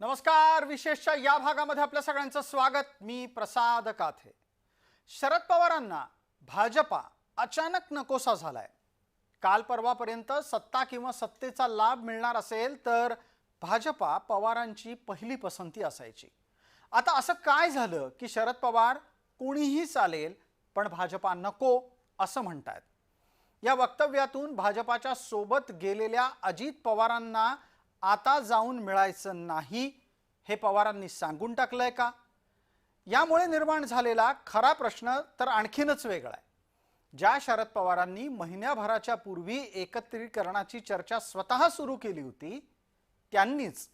नमस्कार विशेषच्या या भागामध्ये आपल्या सगळ्यांचं स्वागत. मी प्रसाद काथे. शरद पवारांना भाजपा अचानक नकोसा झालाय. काल परवापर्यंत सत्ता किंवा सत्तेचा लाभ मिळणार असेल तर भाजपा पवारांची पहिली पसंती असायची. आता असं काय झालं की शरद पवार कोणीही चालेल पण भाजपा नको असं म्हणतायत. या वक्तव्यातून भाजपाच्या सोबत गेलेल्या अजित पवारांना आता जाऊन मिळायचं नाही हे पवारांनी सांगून टाकलंय का? यामुळे निर्माण झालेला खरा प्रश्न तर आणखीनच वेगळा आहे. ज्या शरद पवारांनी महिन्याभराच्या पूर्वी एकत्रीकरणाची चर्चा स्वतः सुरू केली होती त्यांनीच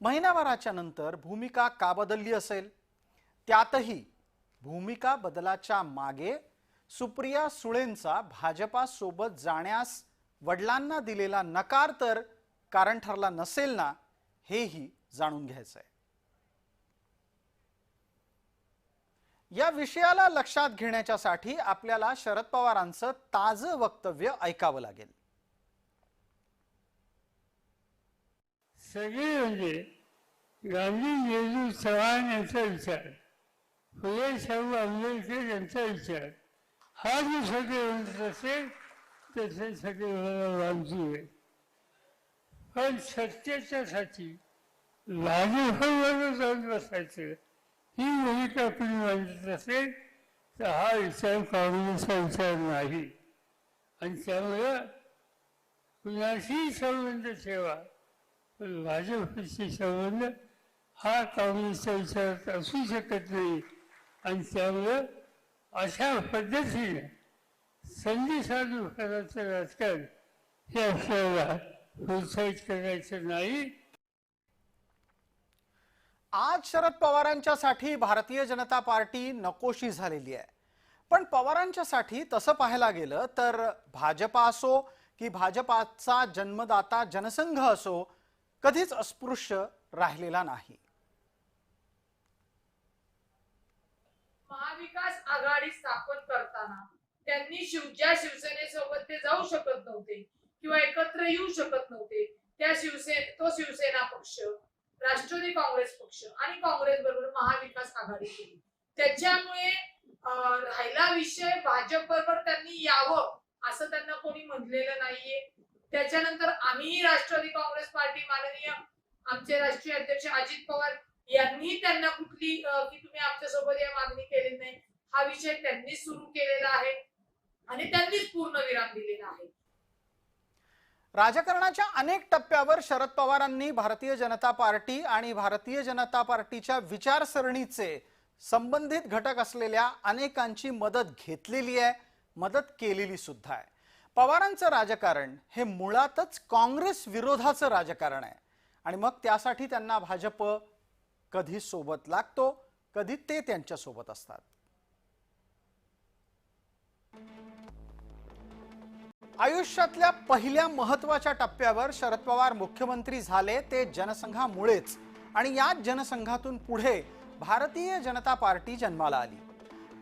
महिन्याभराच्या नंतर भूमिका का बदलली असेल? त्यातही भूमिका बदलाच्या मागे सुप्रिया सुळेंचा भाजपासोबत जाण्यास वडिलांना दिलेला नकार तर कारण ठरला नसेल ना हेही जाणून घ्यायचं आहे या विषयाला लक्षात घेण्याच्यासाठी आपल्याला शरद पवारांचं ताजं वक्तव्य ऐकावं लागेल. सगळे म्हणजे गांधी नेहरू चव्हाण यांचा विचार फुले शाहू आंबेडकर यांचा विचार. हा जो सगळे म्हणत असेल त्याचे सगळे आमची आहे पण सत्तेच्यासाठी हळूहळू जाऊन बसायचं. ही भूमिका कुणी मांडत असेल तर हा विचार काँग्रेसचा विचार नाही. आणि त्यामुळं कुणाशी संबंध ठेवा पण भाजपशी संबंध हा काँग्रेसच्या विचारात असू शकत नाही. आणि त्यामुळं अशा पद्धतीने संधी साधू करायचं राजकारण हे आपल्याला प्रोत्साहित करायचं नाही. आज शरद पवारांच्यासाठी भारतीय जनता पार्टी नकोशी झालेली आहे. पण पवारांच्यासाठी तसं पाहायला गेलं तर भाजपा असो की भाजपाचा जन्मदाता जनसंघ असो कधीच अस्पृश्य राहिलेला नाही. महाविकास आघाडी स्थापन करताना त्यांनी शिव ज्या शिवसेनेसोबत ते जाऊ शकत नव्हते. किंवा एकत्र येऊ शकत नव्हते. त्या शिवसेने तो शिवसेना पक्ष राष्ट्रवादी काँग्रेस पक्ष आणि काँग्रेस बरोबर महाविकास आघाडी केली. त्याच्यामुळे राहिला विषय भाजप बरोबर त्यांनी यावं असं त्यांना कोणी म्हणलेलं नाहीये. त्याच्यानंतर आम्हीही राष्ट्रवादी काँग्रेस पार्टी माननीय आमचे राष्ट्रीय अध्यक्ष अजित पवार यांनी त्यांना कुठली की तुम्ही आमच्यासोबत या मागणी केली नाही हा विषय त्यांनीच सुरू केलेला आहे. आणि त्यांनीच पूर्ण विराम दिलेला आहे. राजकारणाच्या अनेक टप्प्यावर शरद पवारांनी भारतीय जनता पार्टी आणि भारतीय जनता पार्टीच्या विचारसरणीचे संबंधित घटक असलेल्या अनेकांची मदत घेतलेली आहे मदत केलेली सुद्धा आहे. पवारांचं राजकारण हे मुळातच काँग्रेस विरोधाचं राजकारण आहे. आणि मग त्यासाठी त्यांना भाजप कधी सोबत लागतो कधी ते त्यांच्यासोबत असतात. आयुष्यातल्या पहिल्या महत्त्वाच्या टप्प्यावर शरद पवार मुख्यमंत्री झाले ते जनसंघामुळेच. आणि याच जनसंघातून पुढे भारतीय जनता पार्टी जन्माला आली.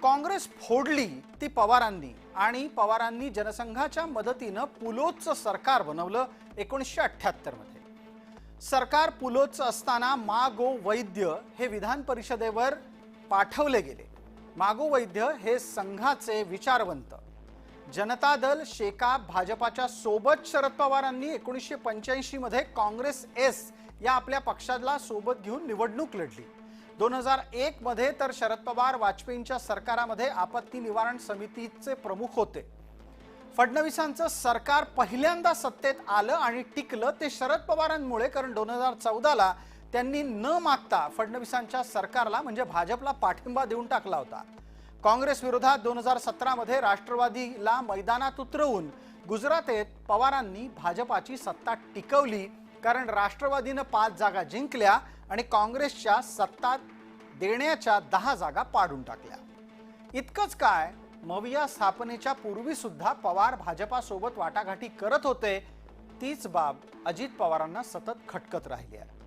काँग्रेस फोडली ती पवारांनी आणि पवारांनी जनसंघाच्या मदतीनं पुलोचं सरकार बनवलं एकोणीसशे अठ्ठ्याहत्तरमध्ये सरकार पुलोचं असताना मा गो वैद्य हे विधान परिषदेवर पाठवले गेले. मागो वैद्य हे संघाचे विचारवंत. जनता दल शेका भाजपाच्या सोबत शरद पवारांनी एकोणीसशे पंच्याऐंशी मध्ये काँग्रेस एस या आपल्या पक्षाला सोबत घेऊन निवडणूक लढली. दोन हजार एक मध्ये तर शरद पवार वाजपेयींच्या सरकारामध्ये आपत्ती निवारण समितीचे प्रमुख होते. फडणवीसांचं सरकार पहिल्यांदा सत्तेत आलं आणि टिकलं ते शरद पवारांमुळे कारण दोन हजार चौदाला त्यांनी न मागता फडणवीसांच्या सरकारला म्हणजे भाजपला पाठिंबा देऊन टाकला होता. काँग्रेस विरोधात दोन हजार सतरामध्ये राष्ट्रवादीला मैदानात उतरवून गुजरातेत पवारांनी भाजपाची सत्ता टिकवली. कारण राष्ट्रवादीनं पाच जागा जिंकल्या आणि काँग्रेसच्या सत्ता देण्याच्या दहा जागा पाडून टाकल्या. इतकंच काय मविया स्थापनेच्या पूर्वी सुद्धा पवार भाजपासोबत वाटाघाटी करत होते. तीच बाब अजित पवारांना सतत खटकत राहिली आहे.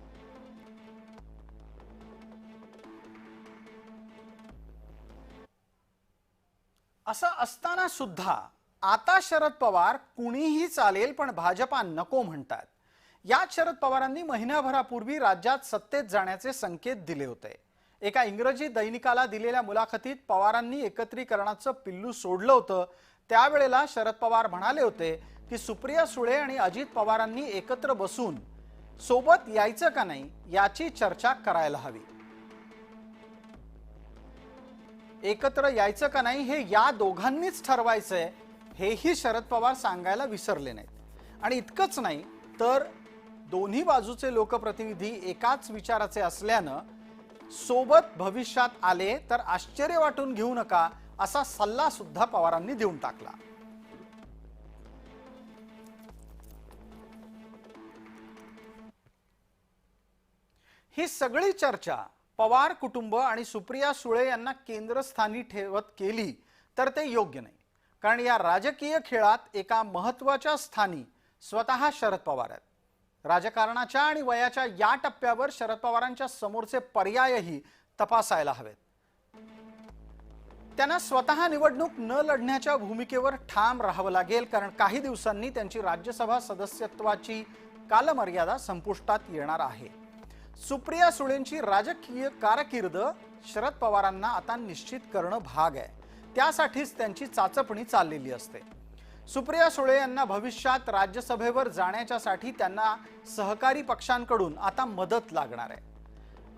असं असताना सुद्धा आता शरद पवार कुणीही चालेल पण भाजपा नको म्हणतात. यात शरद पवारांनी महिन्याभरापूर्वी राज्यात सत्तेत जाण्याचे संकेत दिले होते. एका इंग्रजी दैनिकाला दिलेल्या मुलाखतीत पवारांनी एकत्रीकरणाचं पिल्लू सोडलं होतं. त्यावेळेला शरद पवार म्हणाले होते की सुप्रिया सुळे आणि अजित पवारांनी एकत्र बसून सोबत यायचं का नाही याची चर्चा करायला हवी. एकत्र यायचं का नाही हे या दोघांनीच ठरवायचं आहे हेही शरद पवार सांगायला विसरले नाहीत. आणि इतकंच नाही तर दोन्ही बाजूचे लोकप्रतिनिधी एकाच विचाराचे असल्यानं सोबत भविष्यात आले तर आश्चर्य वाटून घेऊ नका असा सल्ला सुद्धा पवारांनी देऊन टाकला. ही सगळी चर्चा पवार कुटुंब आणि सुप्रिया सुळे यांना केंद्रस्थानी ठेवत केली तर ते योग्य नाही. कारण या राजकीय खेळात एका महत्त्वाच्या स्थानी स्वतः शरद पवार आहेत. राजकारणाच्या आणि वयाच्या या टप्प्यावर शरद पवारांच्या समोरचे पर्यायही तपासायला हवेत. त्यांना स्वतः निवडणूक न लढण्याच्या भूमिकेवर ठाम राहावं लागेल कारण काही दिवसांनी त्यांची राज्यसभा सदस्यत्वाची कालमर्यादा संपुष्टात येणार आहे. सुप्रिया सुळेंची राजकीय कारकीर्द शरद पवारांना आता निश्चित करणं भाग आहे. त्यासाठीच त्यांची चाचपणी चाललेली असते. सुप्रिया सुळे यांना भविष्यात राज्यसभेवर जाण्याच्यासाठी त्यांना सहकारी पक्षांकडून आता मदत लागणार आहे.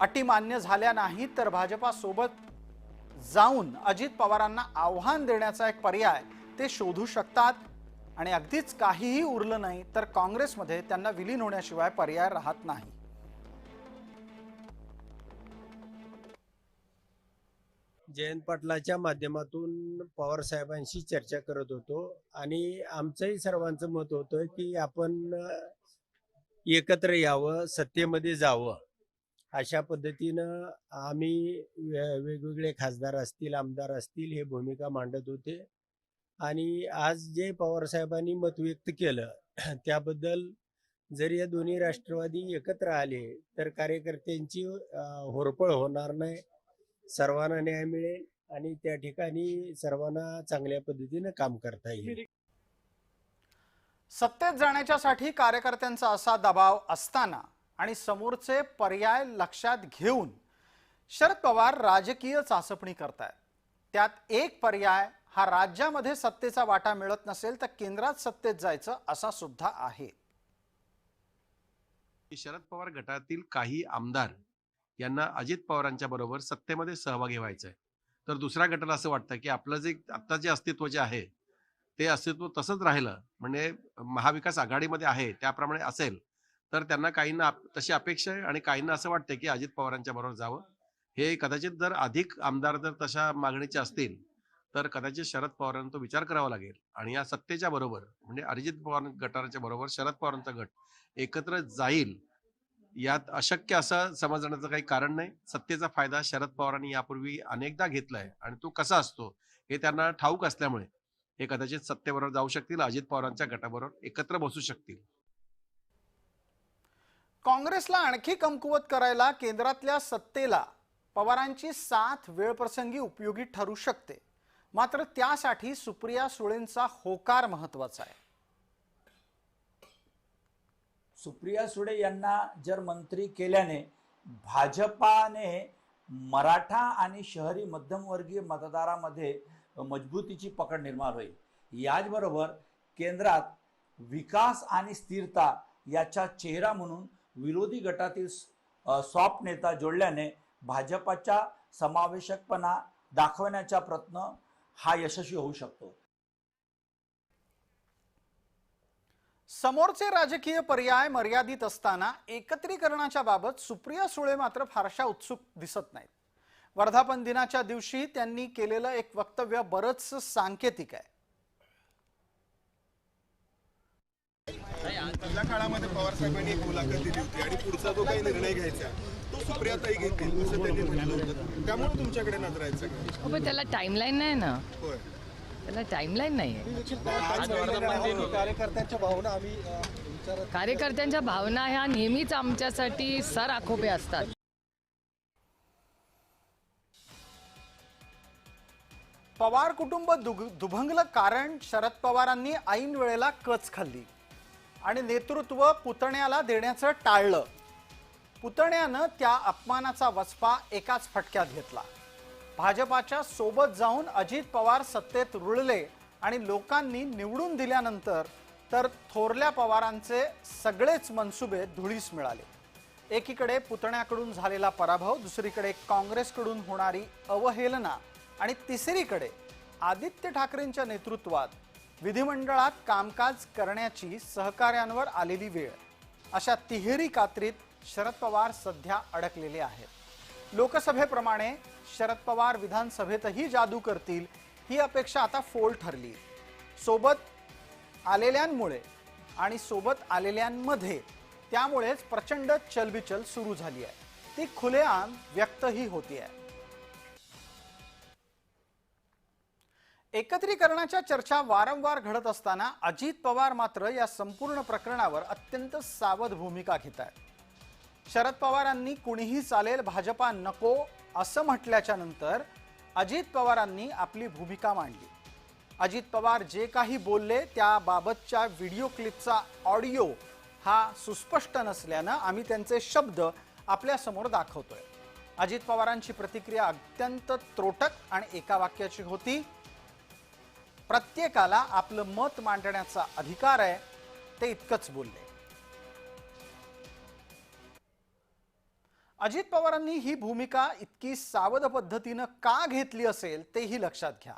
अटी मान्य झाल्या नाहीत तर भाजपासोबत जाऊन अजित पवारांना आव्हान देण्याचा एक पर्याय ते शोधू शकतात आणि अगदीच काहीही उरलं नाही तर काँग्रेसमध्ये त्यांना विलीन होण्याशिवाय पर्याय राहत नाही. जयंत पाटलाच्या माध्यमातून पवार साहेबांशी चर्चा करत होतो. आणि आमचंही सर्वांचं मत होतं की आपण एकत्र यावं सत्तेमध्ये जावं. अशा पद्धतीनं आम्ही वेगवेगळे खासदार असतील आमदार असतील हे भूमिका मांडत होते. आणि आज जे पवार साहेबांनी मत व्यक्त केलं त्याबद्दल जर या दोन्ही राष्ट्रवादी एकत्र आले तर कार्यकर्त्यांची होरपळ होणार नाही. सर्वांना न्याय मिळेल आणि त्या ठिकाणी सर्वांना चांगल्या पद्धतीनं काम करता येईल. सत्तेत जाण्याच्यासाठी कार्यकर्त्यांचा असा दबाव असताना आणि समोरचे पर्याय लक्षात घेऊन शरद पवार राजकीय चाचपणी करतायत. त्यात एक पर्याय हा राज्यामध्ये सत्तेचा वाटा मिळत नसेल तर केंद्रात सत्तेत जायचं असा सुद्धा आहे. शरद पवार गटातील काही आमदार यांना अजित पवारांच्या बरोबर सत्तेमध्ये सहभागी व्हायचं आहे तर दुसऱ्या गटाला असं वाटतं की आपलं जे आत्ता जे अस्तित्व जे आहे ते अस्तित्व तसंच राहिलं म्हणजे महाविकास आघाडीमध्ये आहे त्याप्रमाणे असेल तर त्यांना काहींना तशी अपेक्षा आहे आणि काहींना असं वाटतं की अजित पवारांच्या बरोबर जावं. हे कदाचित जर अधिक आमदार जर तशा मागणीचे असतील तर कदाचित शरद पवारांना तो विचार करावा लागेल. आणि या सत्तेच्या बरोबर म्हणजे अरिजित पवार गटाच्या बरोबर शरद पवारांचा गट एकत्र जाईल यात अशक्य असं समजण्याचं काही कारण नाही. सत्तेचा फायदा शरद पवारांनी यापूर्वी अनेकदा घेतलाय आणि तो कसा असतो हे त्यांना ठाऊक असल्यामुळे हे कदाचित सत्तेबरोबर जाऊ शकतील अजित पवारांच्या गटाबरोबर एकत्र बसू शकतील. काँग्रेसला आणखी कमकुवत करायला केंद्रातल्या सत्तेला पवारांची साथ वेळप्रसंगी उपयोगी ठरू शकते. मात्र त्यासाठी सुप्रिया सुळेंचा होकार महत्त्वाचा आहे. सुप्रिया सुळे यांना जर मंत्री केल्याने भाजपाने मराठा आणि शहरी मध्यमवर्गीय मतदारामध्ये मजबूतीची पकड निर्माण होईल. याचबरोबर केंद्रात विकास आणि स्थिरता याचा चेहरा म्हणून विरोधी गटातील सॉफ्ट नेता जोडल्याने भाजपाच्या समावेशकपणा दाखवण्याचा प्रयत्न हा यशस्वी होऊ शकतो. समोरचे राजकीय पर्याय मर्यादित असताना एकत्रीकरणाच्या बाबत सुप्रिया सुळे मात्र फारशा उत्सुक दिसत नाहीत. वर्धापन दिनाच्या दिवशी त्यांनी केलेलं एक वक्तव्य बरंच सांकेतिक आहे. पहिल्या काळामध्ये पवार साहेबांनी एक मुलाखत दिली होती आणि पुढचा जो काही निर्णय घ्यायचा तो सुप्रियाताई घेतील असं त्यांनी म्हटलं होतं. त्यामुळे तुमच्याकडे नजरायचं का हो त्याला टाइमलाईन नाही ना. होय. त्याला टाइमलाईन नाही आहे कार्यकर्त्यांच्या भावना ह्या नेहमीच आमच्यासाठी सर आखोबे असतात. पवार कुटुंब दुग- दुभंगलं कारण शरद पवारांनी ऐन वेळेला कच खाल्ली. आणि नेतृत्व पुतण्याला देण्याचं टाळलं. पुतण्यानं त्या अपमानाचा वचपा एकाच फटक्यात घेतला. भाजपाच्या सोबत जाऊन अजित पवार सत्तेत रुळले आणि लोकांनी निवडून दिल्यानंतर तर थोरल्या पवारांचे सगळेच मनसुबे धुळीस मिळाले. एकीकडे पुतण्याकडून झालेला पराभव दुसरीकडे काँग्रेसकडून होणारी अवहेलना आणि तिसरीकडे आदित्य ठाकरेंच्या नेतृत्वात विधिमंडळात कामकाज करण्याची सहकार्यांवर आलेली वेळ. अशा तिहेरी कात्रीत शरद पवार सध्या अडकलेले आहेत. लोकसभेप्रमाणे शरद पवार विधानसभेतही जादू करतील ही अपेक्षा आता फोल ठरली. सोबत आलेल्यांमुळे आणि सोबत आलेल्यांमध्ये त्यामुळेच प्रचंड चलबिचल सुरू झाली आहे. ती खुलेआम व्यक्तही होती आहे. एकत्रीकरणाच्या चर्चा वारंवार घडत असताना अजित पवार मात्र या संपूर्ण प्रकरणावर अत्यंत सावध भूमिका घेत आहेत. शरद पवारांनी कुणीही चालेल भाजपा नको असं म्हटल्याच्या नंतर अजित पवारांनी आपली भूमिका मांडली. अजित पवार जे काही बोलले त्याबाबतच्या व्हिडिओ क्लिपचा ऑडिओ हा सुस्पष्ट नसल्यानं आम्ही त्यांचे शब्द आपल्यासमोर दाखवतोय. अजित पवारांची प्रतिक्रिया अत्यंत त्रोटक आणि एका वाक्याची होती प्रत्येकाला आपलं मत मांडण्याचा अधिकार आहे ते इतकंच बोलले. अजित पवारांनी ही भूमिका इतकी सावध पद्धतीनं का घेतली असेल तेही लक्षात घ्या.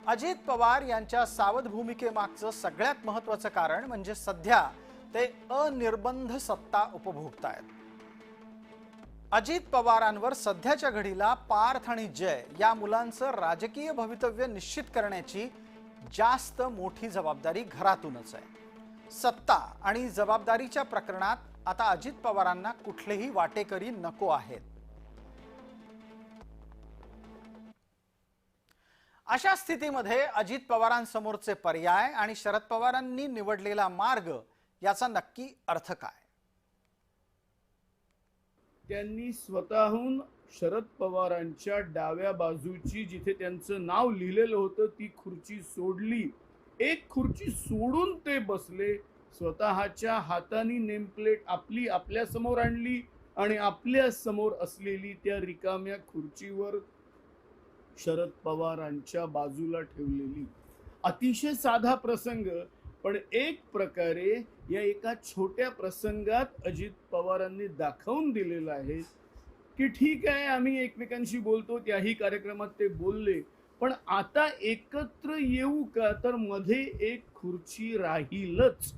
अजित पवार यांच्या सावध भूमिकेमागचं सगळ्यात महत्वाचं कारण म्हणजे सध्या ते अनिर्बंध सत्ता उपभोगतायत. अजित पवारांवर सध्याच्या घडीला पार्थ आणि जय या मुलांचं राजकीय भवितव्य निश्चित करण्याची जास्त मोठी जबाबदारी घरातूनच आहे. सत्ता आणि जबाबदारीच्या प्रकरणात आता अजित पवारांना कुठलेही वाटेकरी नको आहेत. अशा स्थितीमध्ये अजित पवारांसमोरचे पर्याय आणि शरद पवारांनी निवडलेला मार्ग याचा नक्की अर्थ काय? त्यांनी स्वतःहून शरद पवारांच्या डाव्या बाजूची जिथे त्यांचं नाव लिहिलेलं होतं ती खुर्ची सोडली. एक खुर्ची सोडून ते बसले. स्वतःच्या हाताने नेमप्लेट आपली आपल्यासमोर आणली आणि आपल्यासमोर असलेली त्या रिकाम्या खुर्चीवर शरद पवारांच्या बाजूला ठेवलेली. अतिशय साधा प्रसंग पण एक प्रकारे या एका छोट्या प्रसंगात अजित पवारांनी दाखवून दिलेलं आहे की ठीक आहे आम्ही एकमेकांशी बोलतो त्याही कार्यक्रमात ते बोलले. पण आता एकत्र येऊ का? तर मध्ये एक खुर्ची राहीलच.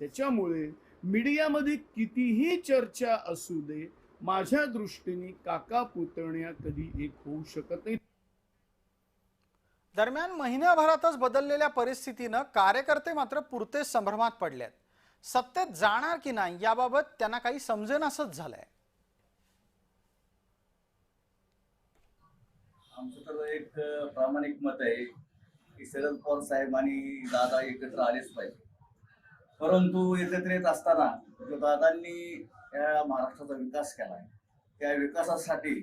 त्याच्यामुळे मीडियामध्ये कितीही चर्चा असू दे माझ्या दृष्टीने काका पुतण्या कधी एक होऊ शकत नाही. दरम्यान महिन्याभरातच बदललेल्या परिस्थितीनं कार्यकर्ते मात्र पुरते संभ्रमात पडलेत. सत्तेत जाणार की नाही याबाबत त्यांना काही समजेनासच झालंय. आमचं तर एक प्रामाणिक मत आहे की शरद पवार साहेब आणि दादा एकत्र आलेच पाहिजे. परंतु एकत्र येत असताना जो दादांनी या महाराष्ट्राचा विकास केला त्या विकासासाठी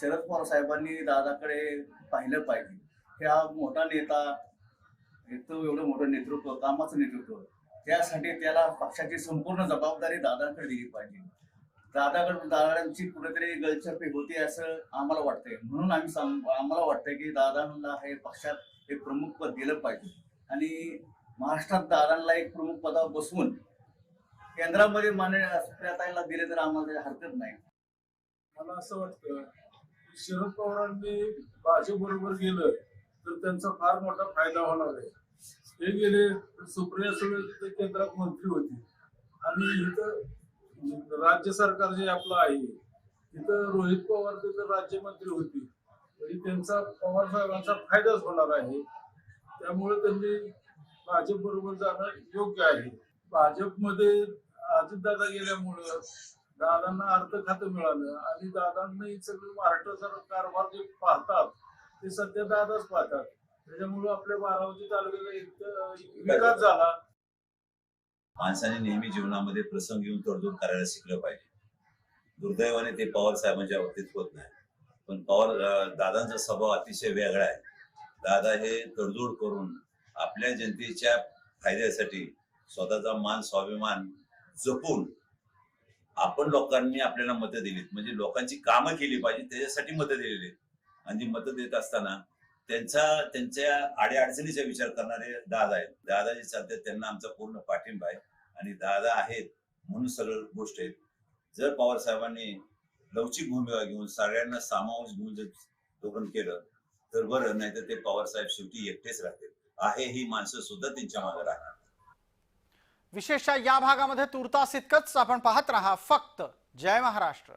शरद पवार साहेबांनी दादाकडे पाहिलं पाहिजे. ह्या मोठा नेता तो एवढं मोठं नेतृत्व कामाचं नेतृत्व त्यासाठी त्याला पक्षाची संपूर्ण जबाबदारी दादांकडे दिली पाहिजे. दादाकडून दादांची कुठेतरी गलचपी होती असं आम्हाला वाटतंय. म्हणून आम्ही सांग आम्हाला वाटतंय की दादांना हे पक्षात हे प्रमुख पद दिलं पाहिजे. आणि महाराष्ट्रात दादांना एक प्रमुख पदावर बसवून केंद्रामध्ये मान्य सुप्रियाताईला दिले तर आम्हाला हरकत नाही. मला असं वाटतं शरद पवारांनी भाजप बरोबर गेलं तर त्यांचा फार मोठा फायदा होणार आहे. ते गेले तर सुप्रिया सुळे केंद्रात मंत्री होती. आणि इथं राज्य सरकार जे आपलं आहे तिथं रोहित पवार तिथं राज्यमंत्री होती. त्यांचा पवार साहेबांचा फायदाच होणार आहे. त्यामुळे त्यांनी भाजप बरोबर जाणं योग्य आहे. भाजपमध्ये अजितदादा गेल्यामुळं दादांना अर्थ खातं मिळालं आणि दादांना सगळं महाराष्ट्राचा कारभार जे पाहतात ते सध्या दादाच पाहतात. त्याच्यामुळं आपल्या बारामती तालुक्याला एक विकास झाला. माणसाने नेहमी जीवनामध्ये प्रसंग घेऊन तडजोड करायला शिकलं पाहिजे. दुर्दैवाने ते पवार साहेबांच्या बाबतीत होत नाही. पण पवार दादांचा स्वभाव अतिशय वेगळा आहे. दादा हे तडजोड करून आपल्या जनतेच्या फायद्यासाठी स्वतःचा मान स्वाभिमान जपून आपण लोकांनी आपल्याला मतं दिलीत. म्हणजे लोकांची कामं केली पाहिजे त्याच्यासाठी मतं दिलेली आहेत. आणि जी मतं देत असताना त्यांचा त्यांच्या अडीअडचणीचा विचार करणारे दादा आहेत. दादा जे चालतात त्यांना आमचा पूर्ण पाठिंबा आहे. आणि दादा आहेत म्हणून सरळ गोष्ट आहेत जर पवार साहेबांनी लवचिक भूमिका घेऊन सगळ्यांना सामावून घेऊन जर धोरण केलं तर बरं. नाही तर ते पवार साहेब शेवटी एकटेच राहतील. आहे ही माणसं सुद्धा त्यांच्या मागे राहणार. विशेषतः या भागामध्ये तुर्तास इतकंच आपण पाहत राहा फक्त जय महाराष्ट्र.